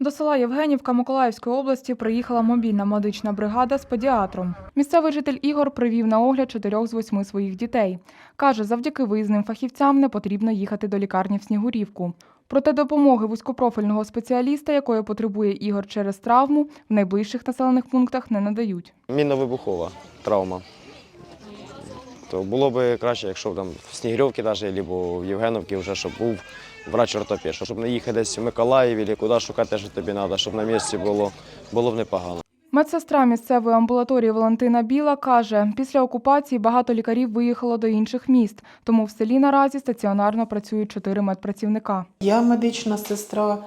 До села Євгенівка Миколаївської області приїхала мобільна медична бригада з педіатром. Місцевий житель Ігор привів на огляд чотирьох з восьми своїх дітей. Каже, завдяки визнаним фахівцям не потрібно їхати до лікарні в Снігурівку. Проте допомоги вузькопрофільного спеціаліста, якої потребує Ігор через травму, в найближчих населених пунктах не надають. Мінно-вибухова травма. То було б краще, якщо там в Снігирьовці навіть, або в Євгеновці вже, щоб був врач-ортопед, щоб не їхати десь в Миколаїв, або куди шукати, що тобі треба, щоб на місці було, було б непогано. Медсестра місцевої амбулаторії Валентина Біла каже, після окупації багато лікарів виїхало до інших міст, тому в селі наразі стаціонарно працюють чотири медпрацівника. Я медична сестра,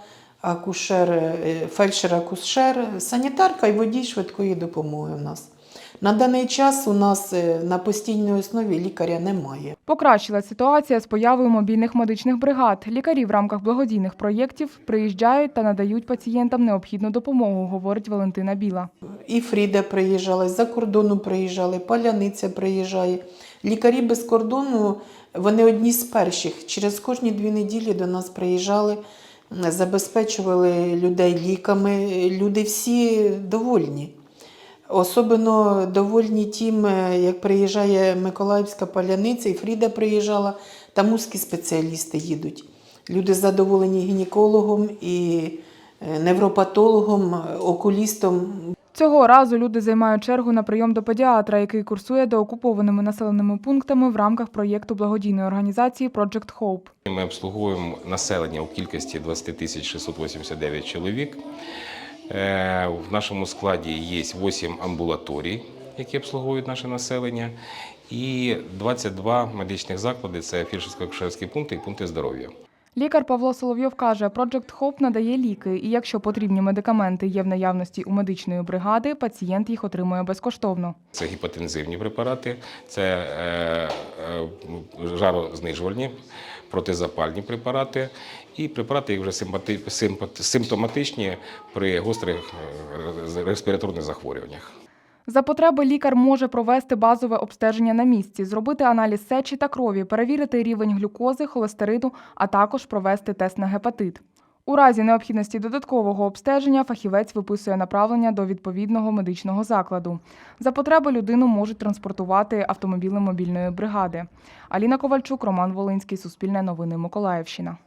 акушер, е, фельдшер-акушер, санітарка і водій швидкої допомоги у нас. На даний час у нас е, на постійній основі лікаря немає. Покращила ситуація з появою мобільних медичних бригад. Лікарі в рамках благодійних проєктів приїжджають та надають пацієнтам необхідну допомогу, говорить Валентина Біла. І Фріда приїжджала, з-за кордону приїжджали, Паляниця приїжджає. Лікарі без кордону, вони одні з перших. Через кожні дві неділі до нас приїжджали, забезпечували людей ліками. Люди всі довольні. Особливо довольні тим, е, як приїжджає Миколаївська паляниця, і Фріда приїжджала, там узкі спеціалісти їдуть. Люди задоволені гінекологом і е, невропатологом, окулістом. Цього разу люди займають чергу на прийом до педіатра, який курсує доокупованими населеними пунктами в рамках проєкту благодійної організації Project Hope. Ми обслуговуємо населення у кількості 20 тисяч 689 чоловік. Е, В нашому складі є 8 амбулаторій, які обслуговують наше населення, і 22 медичних заклади це фільшерсько акушерські пункти і пункти здоров'я. Лікар Павло Соловйов каже, Project Hope надає ліки, і якщо потрібні медикаменти є в наявності у медичної бригади, пацієнт їх отримує безкоштовно. Це гіпотензивні препарати, це е, е, жарознижувальні, протизапальні препарати і препарати, які вже симптоматичні при гострих е, респіраторних захворюваннях. За потреби лікар може провести базове обстеження на місці, зробити аналіз сечі та крові, перевірити рівень глюкози, холестерину, а також провести тест на гепатит. У разі необхідності додаткового обстеження фахівець виписує направлення до відповідного медичного закладу. За потреби людину можуть транспортувати автомобілем мобільної бригади. Аліна Ковальчук, Роман Волинський, Суспільне новини Миколаївщина.